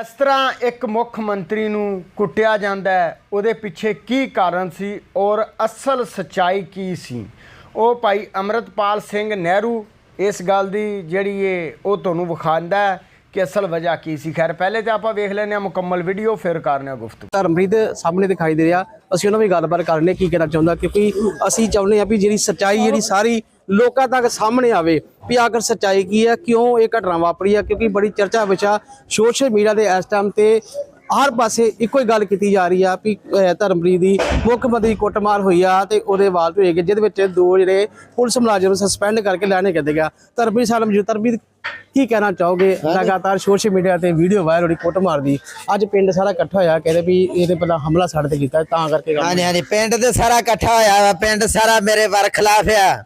ਇਸ ਤਰ੍ਹਾਂ ਇੱਕ ਮੁੱਖ ਮੰਤਰੀ ਨੂੰ ਕੁੱਟਿਆ ਜਾਂਦਾ ਹੈ, ਉਹਦੇ ਪਿੱਛੇ ਕੀ ਕਾਰਨ ਸੀ ਔਰ ਅਸਲ ਸਚਾਈ ਕੀ ਸੀ? ਉਹ ਭਾਈ ਅਮਰਤਪਾਲ ਸਿੰਘ ਨਹਿਰੂ ਇਸ ਗੱਲ ਦੀ ਜਿਹੜੀ ਏ ਉਹ ਤੁਹਾਨੂੰ ਵਿਖਾਉਂਦਾ ਹੈ ਕਿ ਅਸਲ ਵਜ੍ਹਾ ਕੀ ਸੀ। ਖੈਰ, ਪਹਿਲੇ ਤੇ ਆਪਾਂ ਵੇਖ ਲੈਂਦੇ ਹਾਂ ਮੁਕੰਮਲ ਵੀਡੀਓ ਫਿਰ ਕਰਨੇ ਆ ਗੁਫਤ ਧਰਮਪ੍ਰੀਤ ਸਾਹਮਣੇ ਦਿਖਾਈ ਦੇ ਰਿਹਾ। ਅਸੀਂ ਉਹਨਾਂ ਵੀ ਗੱਲਬਾਤ ਕਰਨੇ ਕੀ ਕਹਿਣਾ ਚਾਹੁੰਦਾ, ਕਿਉਂਕਿ ਅਸੀਂ ਚਾਹੁੰਦੇ ਹਾਂ ਵੀ ਜਿਹੜੀ ਸੱਚਾਈ, ਜਿਹੜੀ ਸਾਰੀ ਲੋਕਾਂ ਤੱਕ ਸਾਹਮਣੇ ਆਵੇ ਵੀ ਆਖਰ ਸੱਚਾਈ ਕੀ ਹੈ ਕਿਉਂ ਇਹ ਘਟਨਾ ਵਾਪਰੀ ਹੈ ਕਿਉਂਕਿ ਬੜੀ ਚਰਚਾ ਵਿਚਾ ਸੋਸ਼ਲ ਮੀਡੀਆ ਦੇ ਇਸ ਟਾਈਮ ਤੇ ਹਰ ਪਾਸੇ ਇੱਕੋ ਹੀ ਗੱਲ ਕੀਤੀ ਜਾ ਰਹੀ ਆ ਵੀ ਧਰਮਪ੍ਰੀਤ ਦੀ ਮੁੱਖ ਮੰਤਰੀ ਕੁੱਟਮਾਰ ਹੋਈ ਆ ਤੇ ਉਹਦੇ ਵਾਲ ਹੋਏ ਗਏ ਜਿਹਦੇ ਵਿੱਚ ਦੋ ਜਿਹੜੇ ਪੁਲਿਸ ਮੁਲਾਜ਼ਮ ਸਸਪੈਂਡ ਕਰਕੇ ਲੈਣੇ ਕਿੱਦੇ ਗਿਆ ਧਰਮਪ੍ਰੀਤ ਸਾਹਿਬ ਮੌਜੂਦ ਧਰਮਪ੍ਰੀਤ ਕੀ ਕਹਿਣਾ ਚਾਹੋਗੇ? ਲਗਾਤਾਰ ਸੋਸ਼ਲ ਮੀਡੀਆ ਤੇ ਵੀਡੀਓ ਵਾਇਰਲ ਹੋ ਰਹੀ ਕੁੱਟਮਾਰ ਦੀ। ਅੱਜ ਪਿੰਡ ਸਾਰਾ ਇਕੱਠਾ ਹੋਇਆ ਕਹਿੰਦੇ ਵੀ ਇਹਦੇ ਪਹਿਲਾਂ ਹਮਲਾ ਸਾਡੇ ਤੇ ਕੀਤਾ ਤਾਂ ਕਰਕੇ ਹਾਂਜੀ ਹਾਂਜੀ ਪਿੰਡ ਤੇ ਸਾਰਾ ਇਕੱਠਾ ਹੋਇਆ ਪਿੰਡ ਸਾਰਾ ਮੇਰੇ ਵਰ ਖਿਲਾਫ ਆ।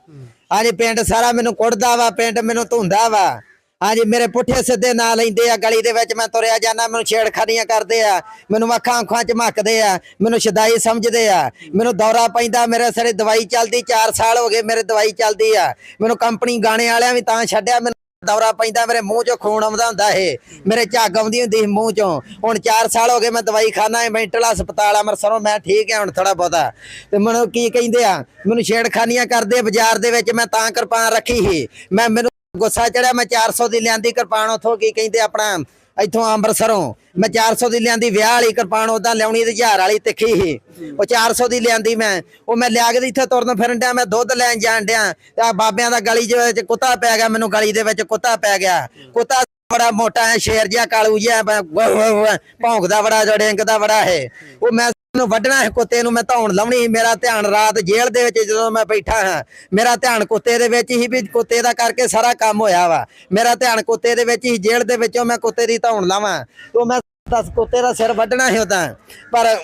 ਹਾਂਜੀ, ਪਿੰਡ ਸਾਰਾ ਮੈਨੂੰ ਕੁੱਟਦਾ ਵਾ, ਪਿੰਡ ਮੈਨੂੰ ਧੁੰਦਾ ਵਾ। ਹਾਂਜੀ, ਮੇਰੇ ਪੁੱਠੇ ਸਿੱਧੇ ਨਾਂ ਲੈਂਦੇ ਆ, ਗਲੀ ਦੇ ਵਿੱਚ ਮੈਂ ਤੁਰਿਆ ਜਾਂਦਾ, ਮੈਨੂੰ ਛੇੜਖਾਨੀਆਂ ਕਰਦੇ ਆ, ਮੈਨੂੰ ਅੱਖਾਂ ਅੱਖਾਂ ਚ ਮੱਕਦੇ ਆ, ਮੈਨੂੰ ਸ਼ਦਾਈ ਸਮਝਦੇ ਆ, ਮੈਨੂੰ ਦੌਰਾ ਪੈਂਦਾ, ਮੇਰੇ ਸਾਰੇ ਦਵਾਈ ਚੱਲਦੀ 4 ਸਾਲ ਹੋ ਗਏ ਮੇਰੇ ਦਵਾਈ ਚੱਲਦੀ ਆ, ਮੈਨੂੰ ਕੰਪਨੀ ਗਾਣੇ ਵਾਲਿਆਂ ਵੀ ਤਾਂ ਛੱਡਿਆ, ਮੈਨੂੰ ਦੌਰਾ ਪੈਂਦਾ, ਮੇਰੇ ਮੂੰਹ ਚੋਂ ਖੂਨ ਆਉਂਦਾ ਹੁੰਦਾ ਇਹ। ਮੇਰੇ ਝੱਗ ਆਉਂਦੀ ਹੁੰਦੀ ਸੀ ਮੂੰਹ ਚੋਂ। ਹੁਣ 4 ਸਾਲ ਹੋ ਗਏ ਮੈਂ ਦਵਾਈ ਖਾਣਾ ਹੈ ਮੈਂਟਲ ਹਸਪਤਾਲ ਅੰਮ੍ਰਿਤਸਰੋਂ ਮੈਂ ਠੀਕ ਹਾਂ ਹੁਣ ਥੋੜਾ ਬਹੁਤਾ। ਤੇ ਮੈਨੂੰ ਕੀ ਕਹਿੰਦੇ ਆ, ਮੈਨੂੰ ਛੇੜਖਾਨੀਆਂ ਕਰਦੇ ਆ ਬਾਜ਼ਾਰ ਦੇ ਵਿੱਚ, ਮੈਂ ਤਾਂ ਕਿਰਪਾਨ ਰੱਖੀ ਸੀ। ਮੈਂ, ਮੈਨੂੰ ਗੁੱਸਾ ਚੜਿਆ, ਮੈਂ 400 ਦੀ ਲਿਆਂਦੀ ਕਿਰਪਾਨ, ਉਥੋਂ ਕੀ ਕਹਿੰਦੇ ਆਪਣਾ ਇੱਥੋਂ ਅੰਮ੍ਰਿਤਸਰੋਂ। ਮੈਂ 400 ਦੀ ਲਿਆਂਦੀ, ਵਿਆਹ ਵਾਲੀ ਕਿਰਪਾਨ ਉਦਾਂ ਲਿਆਉਣੀ ਤੇ ਹਜ਼ਾਰ ਵਾਲੀ ਤਿੱਖੀ ਸੀ। ਉਹ 400 ਦੀ ਲਿਆਂਦੀ ਮੈਂ। ਉਹ ਮੈਂ ਲਿਆ ਕੇ ਇੱਥੇ ਤੁਰਨ ਫਿਰਨ ਡਿਆ, ਮੈਂ ਦੁੱਧ ਲੈਣ ਜਾਣ ਡਿਆ। ਤੇ ਆ ਬਾਬਿਆਂ ਦਾ ਗਲੀ ਦੇ ਕੁੱਤਾ ਪੈ ਗਿਆ, ਮੈਨੂੰ ਗਲੀ ਦੇ ਵਿੱਚ ਕੁੱਤਾ ਪੈ ਗਿਆ। ਕੁੱਤਾ ਬੜਾ ਮੋਟਾ ਹੈ ਸ਼ੇਰ ਜਿਹਾ ਕਾਲੂ ਜਿਹਾ ਭੌਂਕਦਾ ਬੜਾ ਜੜਿੰਕਦਾ ਬੜਾ ਹੈ ਉਹ ਮੈਂ ਨੂੰ ਵੱਢਣਾ ਹੈ ਕੁੱਤੇ ਨੂੰ ਮੈਂ ਧੌਣ ਲਾਉਣੀ ਮੇਰਾ ਧਿਆਨ ਰਾਤ ਜੇਲ੍ਹ ਦੇ ਵਿੱਚ ਜਦੋਂ ਮੈਂ ਬੈਠਾ ਹਾਂ, ਮੇਰਾ ਧਿਆਨ ਕੁੱਤੇ ਦੇ ਵਿੱਚ ਹੀ ਵੀ ਕੁੱਤੇ ਦਾ ਕਰਕੇ ਸਾਰਾ ਕੰਮ ਹੋਇਆ ਵਾ। ਮੇਰਾ ਧਿਆਨ ਕੁੱਤੇ ਦੇ ਵਿੱਚ ਹੀ, ਜੇਲ੍ਹ ਦੇ ਵਿੱਚੋਂ ਮੈਂ ਕੁੱਤੇ ਦੀ ਧੌਣ ਲਾਵਾਂ। ਤੋਂ ਮੈਂ ਦਸ ਕੁੱਤੇ ਦਾ ਸਿਰ ਵੱਢਣਾ ਸੀ ਉਦਾਂ ਪਰ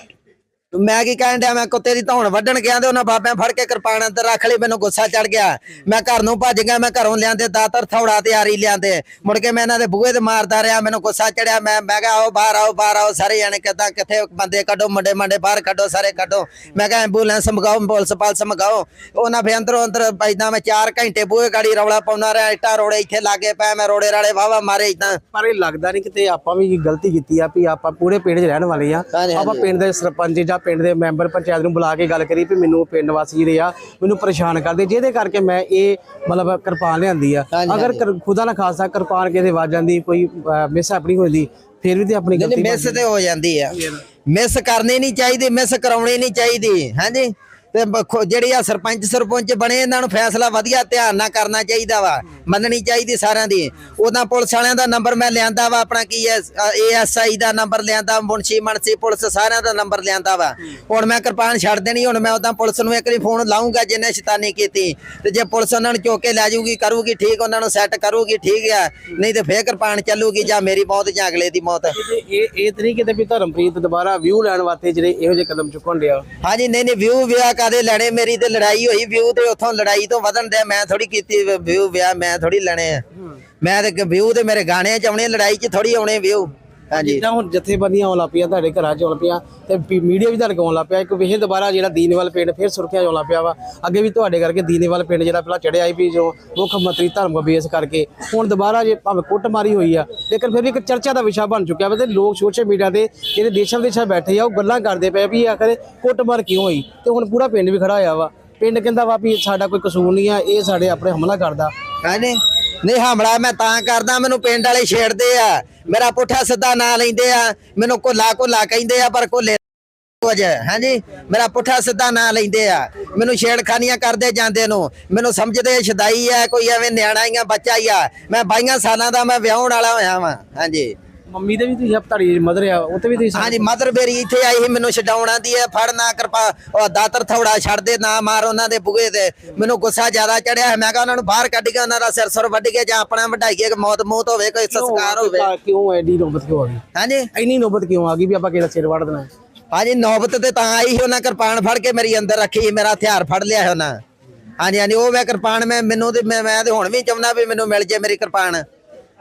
ਮੈਂ ਕੀ ਕਹਿਣ ਡਿਆ? ਮੈਂ ਕੁੱਤੇ ਦੀ ਧੌਣ ਵੱਢਣ ਗਿਆ ਤੇ ਉਹਨਾਂ ਬਾਬਿਆਂ ਫੜ ਕੇ ਕਿਰਪਾਨ ਅੰਦਰ ਰੱਖ ਲਈ ਮੈਨੂੰ ਗੁੱਸਾ ਚੜ ਗਿਆ। ਮੈਂ ਘਰ ਨੂੰ ਭੱਜ ਗਿਆ ਮੈਂ ਘਰੋਂ ਲਿਆਂਦੇ ਦਾਤਰ ਥੌੜਾ ਤੇ ਆਰੀ ਲਿਆਂਦੇ। ਮੁੜ ਕੇ ਮੈਂ ਇਹਨਾਂ ਦੇ ਬੂਹੇ ਤੇ ਮਾਰਦਾ ਰਿਹਾ ਮੈਨੂੰ ਗੁੱਸਾ ਚੜਿਆ ਮੈਂ ਮੈਂ ਕਿਹਾ ਆਓ ਬਾਹਰ ਆਓ ਬਾਹਰ ਆਓ ਸਾਰੇ ਜਾਣੇ ਕਿੱਦਾਂ ਕਿੱਥੇ ਬੰਦੇ ਕੱਢੋ ਮੁੰਡੇ ਮੰਡੇ ਬਾਹਰ ਕੱਢੋ ਸਾਰੇ ਕੱਢੋ। ਮੈਂ ਕਿਹਾ ਐਂਬੂਲੈਂਸ ਮੰਗਾਓ ਪੁਲਿਸ ਪਾਲਸ ਮੰਗਾਓ ਉਹਨਾਂ ਫੇ ਅੰਦਰੋਂ ਅੰਦਰ ਪੈਦਾ ਮੈਂ 4 ਘੰਟੇ ਬੂਹੇ ਗਾੜੀ ਰੌਲਾ ਪਾਉਂਦਾ ਰਿਹਾ ਇੱਟਾਂ ਰੋੜੇ ਇੱਥੇ ਲਾਗੇ ਪਏ ਮੈਂ ਰੋੜੇ ਰਾਲੇ ਵਾਵਾ ਮਾਰੇ ਇਦਾਂ ਪਰ ਇਹ ਲੱਗਦਾ ਨਹੀਂ ਕਿਤੇ ਆਪਾਂ ਵੀ ਗਲਤੀ ਕੀਤੀ ਆ ਵੀ ਆਪਾਂ ਪੂਰੇ ਪਿੰਡ 'ਚ ਰਹਿਣ ਵਾਲੇ ਆ। ਆਪਾਂ ਪਿੰਡ ਦੇ ਸਰਪੰਚ ਜਾਂ ਪਿੰਡ ਦੇ ਮੈਂਬਰ ਪੰਚਾਇਤ ਨੂੰ ਬੁਲਾ ਕੇ ਗੱਲ ਕਰੀ ਵੀ ਮੈਨੂੰ ਪਿੰਡ ਵਾਸੀ ਜਿਹੜੇ ਆ ਮੈਨੂੰ ਪਰੇਸ਼ਾਨ ਕਰਦੇ ਜਿਹਦੇ ਕਰਕੇ ਮੈਂ ਇਹ ਮਤਲਬ ਕਿਰਪਾਨ ਲਿਆਂਦੀ ਆ। ਅਗਰ ਖੁਦਾ ਨਾ ਖਾਸਾ ਕਿਰਪਾਨ ਕਿਸੇ ਵੱਜ ਜਾਂਦੀ ਕੋਈ ਮਿਸ ਆਪਣੀ ਹੁੰਦੀ ਫਿਰ ਵੀ ਤੇ ਆਪਣੀ ਗਲਤੀ ਮਿਸ ਤੇ ਹੋ ਜਾਂਦੀ ਆ। ਮਿਸ ਕਰਨੀ ਨਹੀਂ ਚਾਹੀਦੀ ਮਿਸ ਕਰਾਉਣੀ ਨਹੀਂ ਚਾਹੀਦੀ ਹਾਂਜੀ? ਤੇ ਜਿਹੜੀ ਆ ਸਰਪੰਚ ਸਰਪੰਚ ਬਣੇ ਇਹਨਾਂ ਨੂੰ ਫੈਸਲਾ ਵਧੀਆ ਧਿਆਨ ਨਾਲ ਕਰਨਾ ਚਾਹੀਦਾ ਵਾ। ਮੰਨਣੀ ਚਾਹੀਦੀ ਸਾਰਿਆਂ ਦੀ। ਉਦਾਂ ਪੁਲਿਸ ਵਾਲਿਆਂ ਦਾ ਨੰਬਰ ਮੈਂ ਲਿਆਂਦਾ ਵਾ ਆਪਣਾ ਕੀ ਹੈ ਏਐਸਆਈ ਦਾ ਨੰਬਰ ਲਿਆਂਦਾ ਮੁਨਸ਼ੀ ਮਨਸੀ ਪੁਲਿਸ ਸਾਰਿਆਂ ਦਾ ਨੰਬਰ ਲਿਆਂਦਾ ਵਾ। ਹੁਣ ਮੈਂ ਕਿਰਪਾਨ ਛੱਡ ਦੇਣੀ ਹੁਣ ਮੈਂ ਉਦਾਂ ਪੁਲਿਸ ਨੂੰ ਇੱਕ ਵਾਰੀ ਫੋਨ ਲਾਉਂਗਾ ਜਿੰਨੇ ਸ਼ੈਤਾਨੀ ਕੀਤੀ। ਤੇ ਜੇ ਪੁਲਿਸ ਉਹਨਾਂ ਨੂੰ ਚੁੱਕ ਲੈ ਜਾਊਗੀ ਕਰੂਗੀ ਠੀਕ ਉਹਨਾਂ ਨੂੰ ਸੈੱਟ ਕਰੂਗੀ ਠੀਕ ਆ। ਨਹੀਂ ਤੇ ਫੇਰ ਕਿਰਪਾਨ ਚੱਲੂਗੀ ਜਾਂ ਮੇਰੀ ਮੌਤ ਜਾਂ ਅਗਲੇ ਦੀ ਮੌਤ। ਇਹ ਇਹ ਤੇ ਨਹੀਂ ਕਿਤੇ ਵੀ ਧਰਮਪ੍ਰੀਤ ਦੁਬਾਰਾ ਵਿਊ ਲੈਣ ਵਾਸਤੇ ਜਿਹੜੇ ਇਹੋ ਜਿਹੇ ਕਦਮ ਚੁੱਕਣ ਡਿਆ। ਹਾਂਜੀ ਨਹੀਂ ਨਹੀਂ ਵਿਊ ਵਿਆਹ ਕਾਦੇ ਲੈਣੇ? ਮੇਰੀ ਤੇ ਲੜਾਈ ਹੋਈ ਵਿਊ ਤੇ ਉੱਥੋਂ ਲੜਾਈ ਤੋਂ ਵਧਣ ਦੇ ਮੈਂ ਥੋੜੀ ਕੀਤੀ ਵਿਊ ਵਿਆਹ ਮੈਂ ਥੋੜੀ ਲੈਣੇ ਆ। ਮੈਂ ਤੇ ਵਿਊ ਤੇ ਮੇਰੇ ਗਾਣੇ ਚ ਆਉਣੇ ਲੜਾਈ ਚ ਥੋੜੀ ਆਉਣੇ ਵਿਊ ਹਾਂਜੀ। ਜਿੱਦਾਂ ਹੁਣ ਜਥੇਬੰਦੀਆਂ ਆਉਣ ਲੱਗ ਤੁਹਾਡੇ ਘਰਾਂ 'ਚ ਆਉਣ ਪਿਆ ਤੇ ਮੀਡੀਆ ਵੀ ਤੁਹਾਡੇ ਕੋਲ ਆਉਣ ਲੱਗ ਇੱਕ ਵੇਹ ਦੁਬਾਰਾ ਜਿਹੜਾ ਦੀਨੇਵਾਲ ਪਿੰਡ ਫਿਰ ਸੁਰਖਿਆ ਆਉਣ ਲੱਗ ਵਾ। ਅੱਗੇ ਵੀ ਤੁਹਾਡੇ ਕਰਕੇ ਦੀਨੇਵਾਲ ਪਿੰਡ ਜਿਹੜਾ ਪਹਿਲਾਂ ਚੜਿਆ ਸੀ ਵੀ ਜੋ ਮੁੱਖ ਮੰਤਰੀ ਧਰਮ ਬੇਸ ਕਰਕੇ, ਹੁਣ ਦੁਬਾਰਾ ਜੇ ਭਾਵੇਂ ਕੁੱਟਮਾਰੀ ਹੋਈ ਆ, ਲੇਕਿਨ ਫਿਰ ਵੀ ਇੱਕ ਚਰਚਾ ਦਾ ਵਿਸ਼ਾ ਬਣ ਚੁੱਕਿਆ ਵਾ ਤੇ ਲੋਕ ਸੋਸ਼ਲ ਮੀਡੀਆ ਤੇ ਜਿਹੜੇ ਦੇਸ਼ਾਂ ਵਿਦੇਸ਼ਾਂ ਬੈਠੇ ਆ, ਉਹ ਗੱਲਾਂ ਕਰਦੇ ਪਏ ਵੀ ਆਖਰ ਕੁੱਟਮਾਰ ਕਿਉਂ ਹੋਈ? ਤੇ ਹੁਣ ਪੂਰਾ ਪਿੰਡ ਵੀ ਖੜਾ ਹੋਇਆ ਵਾ। ਪਿੰਡ ਕਹਿੰਦਾ ਵਾ ਵੀ ਸਾਡਾ ਕੋਈ ਕਸੂਰ ਨਹੀਂ ਆ, ਇਹ ਸਾਡੇ ਆਪਣੇ ਹਮਲਾ ਕਰਦਾ। ਹਾਂਜੀ। ਨਹੀਂ, ਹਮਲਾ ਮੈਂ ਤਾਂ ਕਰਦਾ, ਮੈਨੂੰ ਪਿੰਡ ਵਾਲੇ ਛੇੜਦੇ ਆ। ਮੇਰਾ ਪੁੱਠਾ ਸਿੱਧਾ ਨਾਂ ਲੈਂਦੇ ਆ, ਮੈਨੂੰ ਕੋਲਾ ਕੋਲਾ ਕਹਿੰਦੇ ਆ, ਪਰ ਕੋਲੇ ਕੁਝ। ਹਾਂਜੀ, ਮੇਰਾ ਪੁੱਠਾ ਸਿੱਧਾ ਨਾਂ ਲੈਂਦੇ ਆ। ਮੈਨੂੰ ਛੇੜਖਾਨੀਆਂ ਕਰਦੇ ਜਾਂਦੇ ਨੂੰ। ਮੈਨੂੰ ਸਮਝਦੇ ਛਦਾਈ ਆ, ਕੋਈ ਐਵੇਂ ਨਿਆਣਾ ਹੀ ਆ, ਬੱਚਾ ਹੀ ਆ। ਮੈਂ 22 ਸਾਲਾਂ ਦਾ ਮੈਂ ਵਿਆਹਣ ਵਾਲਾ ਹੋਇਆ ਵਾਂ। ਹਾਂਜੀ। ਮੰਮੀ ਦੇ ਵੀ ਤੁਸੀਂ ਤੁਹਾਡੀ ਮਦਰ ਆ ਉਹ ਤੇ ਵੀ ਤੁਸੀਂ ਹਾਂਜੀ ਮਦਰ ਮੇਰੀ ਇੱਥੇ ਆਈ ਸੀ ਮੈਨੂੰ ਛਡਾਉਣਾ ਦੀ ਹੈ ਫੜ ਨਾ ਕਿਰਪਾ ਉਹ ਦਾਤਰ ਥੋੜਾ ਛੱਡ ਦੇ ਨਾ ਮਾਰ ਉਹਨਾਂ ਦੇ ਬੁਗੇ ਤੇ। ਮੈਨੂੰ ਗੁੱਸਾ ਜ਼ਿਆਦਾ ਚੜਿਆ ਮੈਂ ਕਿਹਾ ਉਹਨਾਂ ਨੂੰ ਬਾਹਰ ਕੱਢ ਕੇ ਉਹਨਾਂ ਦਾ ਸਿਰ ਸੁਰ ਵੱਢ ਕੇ ਜਾਂ ਆਪਣਾ ਵਢਾਈਏ ਕਿ ਮੌਤ ਮੂਤ ਹੋਵੇ ਕੋਈ ਸੰਸਕਾਰ ਹੋਵੇ। ਕਿਉਂ ਐਡੀ ਨੋਬਤ ਕਿਉਂ ਆ ਗਈ? ਹਾਂਜੀ। ਇੰਨੀ ਨੋਬਤ ਕਿਉਂ ਆ ਗਈ ਵੀ ਆਪਾਂ ਕਿਹਦਾ ਸਿਰ ਵੜ ਦੇਣਾ? ਹੈ? ਹਾਂਜੀ ਨੌਬਤ ਤੇ ਤਾਂ ਆਈ ਸੀ ਉਹਨਾਂ ਕਿਰਪਾਨ ਫੜ ਕੇ ਮੇਰੀ ਅੰਦਰ ਰੱਖੀ ਮੇਰਾ ਹਥਿਆਰ ਫੜ ਲਿਆ ਸੀ ਉਹਨਾਂ। ਹਾਂਜੀ ਹਾਂਜੀ ਉਹ ਮੈਂ ਕਿਰਪਾਨ ਮੈਂ ਮੈਨੂੰ ਤੇ ਮੈਂ ਮੈਂ ਤੇ ਹੁਣ ਵੀ ਚਾਹੁੰਦਾ ਵੀ ਮੈਨੂੰ ਮਿਲ ਜੇ ਮੇਰੀ ਕਿਰਪਾਨ।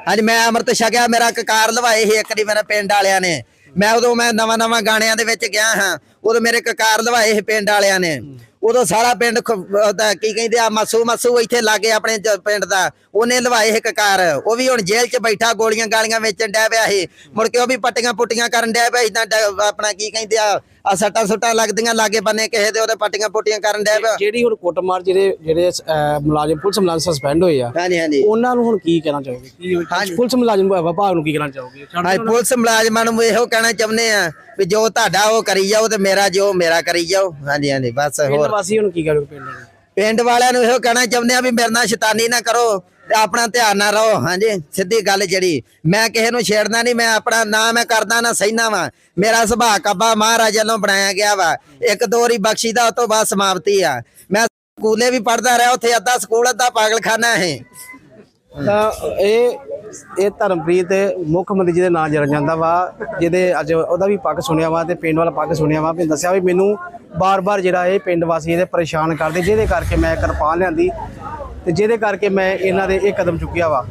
ਹਾਂਜੀ, ਮੈਂ ਅੰਮ੍ਰਿਤ ਛਕਿਆ, ਮੇਰਾ ਕਕਾਰ ਲਵਾਏ ਸੀ ਇੱਕ ਦੀ ਮੇਰੇ ਪਿੰਡ ਵਾਲਿਆਂ ਨੇ। ਮੈਂ ਉਦੋਂ ਮੈਂ ਨਵਾਂ ਨਵਾਂ ਗਾਣਿਆਂ ਦੇ ਵਿੱਚ ਗਿਆ ਹਾਂ, ਉਦੋਂ ਮੇਰੇ ਕਕਾਰ ਲਵਾਏ ਸੀ ਪਿੰਡ ਵਾਲਿਆਂ ਨੇ। ਉਦੋਂ ਸਾਰਾ ਪਿੰਡ ਖ- ਉਹਦਾ ਕੀ ਕਹਿੰਦੇ ਆ ਮਾਸੂ ਮਾਸੂ ਇੱਥੇ ਲਾਗੇ ਆਪਣੇ ਜ- ਪਿੰਡ ਦਾ। ਉਹਨੇ ਲਵਾਏ ਇੱਕ ਕਾਰ। ਉਹ ਵੀ ਹੁਣ ਜੇਲ੍ਹ 'ਚ ਬੈਠਾ ਗੋਲੀਆਂ ਗਾਲੀਆਂ ਵੇਚਣ ਡਿਆ ਪਿਆ ਸੀ। ਮੁੜ ਕੇ ਉਹ ਵੀ ਪੱਟੀਆਂ ਪੁੱਟੀਆਂ ਕਰਨ ਡਿਆ ਪਿਆ ਇਦਾਂ ਆਪਣਾ ਕੀ ਕਹਿੰਦੇ ਆ ਆ ਸੱਟਾਂ ਸੁੱਟਾਂ ਲੱਗਦੀਆਂ ਲਾਗੇ ਬੰਨੇ ਕਿਸੇ ਦੇ ਉਹਦੇ ਪੱਟੀਆਂ ਪੁੱਟੀਆਂ ਕਰਨ ਡਿਆ ਪਿਆ। ਜਿਹੜੀ ਹੁਣ ਕੁੱਟਮਾਰ ਜਿਹੜੇ ਜਿਹੜੇ ਅਹ, ਮੁਲਾਜ਼ਮ ਪੁਲਿਸ ਮੁਲਾਜ਼ਮ ਸਸਪੈਂਡ ਹੋਏ ਆ ਹਾਂਜੀ ਹਾਂਜੀ। ਉਹਨਾਂ ਨੂੰ ਹੁਣ ਕੀ ਕਹਿਣਾ ਚਾਹੋਗੇ? ਕੀ। ਪੁਲਿਸ ਮੁਲਾਜ਼ਮ ਵਿਭਾਗ ਨੂੰ ਕੀ ਕਹਿਣਾ ਚਾਹੋਗੇ? ਹਾਂ ਪੁਲਿਸ ਮੁਲਾਜ਼ਮਾਂ ਨੂੰ ਇਹੋ ਕਹਿਣਾ ਚਾਹੁੰਦੇ ਆ ਵੀ ਜੋ ਤੁਹਾਡਾ ਉਹ ਕਰੀ ਜਾਓ ਤੇ ਮੇਰਾ ਜੋ ਮੇਰਾ ਕਰੀ ਜਾਓ। ਹਾਂਜੀ ਹਾਂਜੀ ਬਸ ਪਿੰਡ ਹੋਰ। ਵਾਸੀ ਹੁਣ ਕੀ ਕਰੋਗੇ ਪਿੰਡ ਨੂੰ ਪਿੰਡ ਵਾਲਿਆਂ ਨੂੰ ਇਹੋ ਕਹਿਣਾ ਚਾਹੁੰਦੇ ਆ ਵੀ ਮੇਰੇ ਨਾਲ ਸ਼ੈਤਾਨੀ ਨਾ ਕਰੋ ਤੇ ਆਪਣਾ ਧਿਆਨ ਨਾਲ ਰਹੋ। ਹਾਂਜੀ ਸਿੱਧੀ ਗੱਲ ਜਿਹੜੀ। ਮੈਂ ਕਿਸੇ ਨੂੰ ਛੇੜਨਾ ਨਹੀਂ ਮੈਂ ਆਪਣਾ ਨਾ ਮੈਂ ਕਰਦਾ ਨਾ ਸਹਿਣਾ ਵਾ। ਮੇਰਾ ਸੁਭਾਅ ਕੱਬਾ ਮਹਾਰਾਜਾ ਨੂੰ ਬਣਾਇਆ ਗਿਆ ਵਾ। ਇੱਕ ਦੋ ਵਾਰੀ ਬਖਸ਼ੀ ਦਾ ਤੋਂ ਬਾਅਦ ਸਮਾਪਤੀ ਆ। ਮੈਂ ਸਕੂਲੇ ਵੀ ਪੜਦਾ ਰਿਹਾ ਉੱਥੇ ਅੱਧਾ ਸਕੂਲ ਅੱਧਾ ਪਾਗਲਖਾਨਾ ਹੈ ਤਾਂ ਇਹ ਇਹ ਧਰਮਪ੍ਰੀਤ ਮੁੱਖ ਮੰਤਰੀ ਜੀ ਦੇ ਨਾਂ ਜਰ ਜਾਂਦਾ ਵਾ, ਜਿਹਦੇ ਅੱਜ ਉਹਦਾ ਵੀ ਪੱਗ ਸੁਣਿਆ ਵਾ ਤੇ ਪਿੰਡ ਵਾਲਾ ਪੱਗ ਸੁਣਿਆ ਵਾ ਵੀ ਦੱਸਿਆ ਵੀ ਮੈਨੂੰ ਬਾਰ-ਬਾਰ ਜਿਹੜਾ ਇਹ ਪਿੰਡ ਵਾਸੀ ਇਹਦੇ ਪਰੇਸ਼ਾਨ ਕਰਦੇ, ਜਿਹਦੇ ਕਰਕੇ ਮੈਂ ਕਿਰਪਾਨ ਲਿਆਂਦੀ ਤੇ ਜਿਹਦੇ ਕਰਕੇ ਮੈਂ ਇਹਨਾਂ ਦੇ ਇਹ ਕਦਮ ਚੁੱਕਿਆ ਵਾ।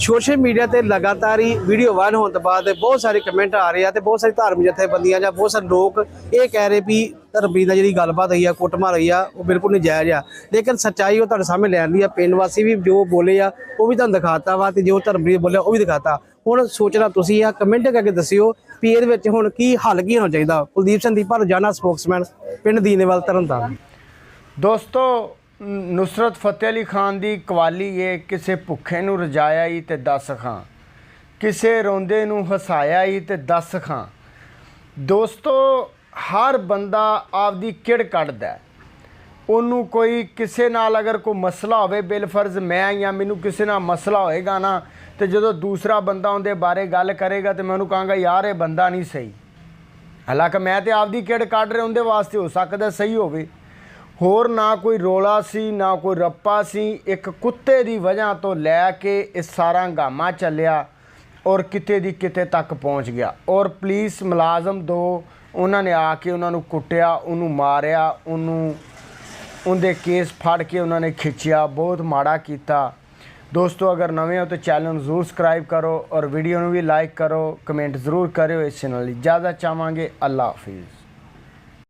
ਸੋਸ਼ਲ ਮੀਡੀਆ ਤੇ ਲਗਾਤਾਰ ਹੀ ਵੀਡੀਓ ਵਾਇਰਲ ਹੋਣ ਤੋਂ ਬਾਅਦ ਬਹੁਤ ਸਾਰੇ ਕਮੈਂਟ ਆ ਰਹੇ ਆ ਤੇ ਬਹੁਤ ਸਾਰੇ ਧਾਰਮਿਕ ਜਥੇਬੰਦੀਆਂ ਜਾਂ ਬਹੁਤ ਸਾਰੇ ਲੋਕ ਇਹ ਕਹਿ ਰਹੇ ਵੀ ਧਰਮਪ੍ਰੀਤ ਦਾ ਜਿਹੜੀ ਗੱਲਬਾਤ ਹੋਈ ਆ, ਕੁੱਟਮਾਰ ਹੋਈ ਆ, ਉਹ ਬਿਲਕੁਲ ਨਜਾਇਜ਼ ਆ। ਲੇਕਿਨ ਸੱਚਾਈ ਉਹ ਤੁਹਾਡੇ ਸਾਹਮਣੇ ਲੈ ਆਂਦੀ ਆ, ਪਿੰਡ ਵਾਸੀ ਵੀ ਜੋ ਬੋਲੇ ਆ, ਉਹ ਵੀ ਤੁਹਾਨੂੰ ਦਿਖਾਤਾ ਵਾ ਤੇ ਜੋ ਧਰਮਪ੍ਰੀਤ ਬੋਲਿਆ, ਉਹ ਵੀ ਦਿਖਾਤਾ। ਹੁਣ ਸੋਚਣਾ ਤੁਸੀਂ ਆ ਕਮੈਂਟ ਕਰਕੇ ਦੱਸਿਓ ਵੀ ਇਹਦੇ ਵਿੱਚ ਹੁਣ ਕੀ ਹੱਲ ਕੀ ਹੋਣਾ ਚਾਹੀਦਾ। ਕੁਲਦੀਪ ਸਿੰਘ ਦੀਪਾ ਰੋਜ਼ਾਨਾ ਸਪੋਕਸਮੈਨ ਪਿੰਡ ਦੀਨੇਵਾਲ ਤਰਨਤਾਰਨ। ਦੋਸਤੋ ਨੁਸਰਤ ਫਤਿਹ ਅਲੀ ਖਾਨ ਦੀ ਕਵਾਲੀ ਏ, ਕਿਸੇ ਭੁੱਖੇ ਨੂੰ ਰਜਾਇਆ ਈ ਤੇ ਦੱਸ ਖਾਂ। ਕਿਸੇ ਰੋਂਦੇ ਨੂੰ ਹਸਾਇਆ ਈ ਤੇ ਦੱਸ ਖਾਂ। ਦੋਸਤੋ, ਹਰ ਬੰਦਾ ਆਪਦੀ ਕਿੜ ਕੱਢਦਾ ਉਹਨੂੰ ਕੋਈ ਕਿਸੇ ਨਾਲ ਅਗਰ ਕੋਈ ਮਸਲਾ ਹੋਵੇ ਬਿਲ ਫਰਜ਼ ਮੈਂ ਜਾਂ ਮੈਨੂੰ ਕਿਸੇ ਨਾਲ ਮਸਲਾ ਹੋਏਗਾ ਨਾ, ਤੇ ਜਦੋਂ ਦੂਸਰਾ ਬੰਦਾ ਉਹਦੇ ਬਾਰੇ ਗੱਲ ਕਰੇਗਾ ਤੇ ਮੈਂ ਉਹਨੂੰ ਕਹਾਂਗਾ, ਯਾਰ, ਇਹ ਬੰਦਾ ਨਹੀਂ ਸਹੀ। ਹਾਲਾਂਕਿ ਮੈਂ ਤੇ ਆਪਦੀ ਕਿੜ ਕੱਢ ਰਿਹਾ, ਉਹਦੇ ਵਾਸਤੇ ਹੋ ਸਕਦਾ ਸਹੀ ਹੋਵੇ। ਹੋਰ ਨਾ ਕੋਈ ਰੋਲਾ ਸੀ, ਨਾ ਕੋਈ ਰੱਪਾ ਸੀ। ਇੱਕ ਕੁੱਤੇ ਦੀ ਵਜ੍ਹਾ ਤੋਂ ਲੈ ਕੇ ਇਹ ਸਾਰਾ ਹੰਗਾਮਾ ਚੱਲਿਆ ਔਰ ਕਿਤੇ ਦੀ ਕਿਤੇ ਤੱਕ ਪਹੁੰਚ ਗਿਆ। ਔਰ ਪੁਲਿਸ ਮੁਲਾਜ਼ਮ ਦੋ, ਉਹਨਾਂ ਨੇ ਆ ਕੇ ਉਹਨਾਂ ਨੂੰ ਕੁੱਟਿਆ, ਉਹਨੂੰ ਮਾਰਿਆ, ਉਹਨੂੰ, ਉਹਦੇ ਕੇਸ ਫੜ ਕੇ ਉਹਨਾਂ ਨੇ ਖਿੱਚਿਆ, ਬਹੁਤ ਮਾੜਾ ਕੀਤਾ। ਦੋਸਤੋ, ਅਗਰ ਨਵੇਂ ਹੋ ਤਾਂ ਚੈਨਲ ਨੂੰ ਜ਼ਰੂਰ ਸਬਸਕ੍ਰਾਈਬ ਕਰੋ ਔਰ ਵੀਡੀਓ ਨੂੰ ਵੀ ਲਾਈਕ ਕਰੋ ਕਮੈਂਟ ਜ਼ਰੂਰ ਕਰਿਓ ਇਸ ਚੈਨਲ ਲਈ। ਜ਼ਿਆਦਾ ਚਾਹਾਂਗੇ ਅੱਲਾ ਹਾਫਿਜ਼।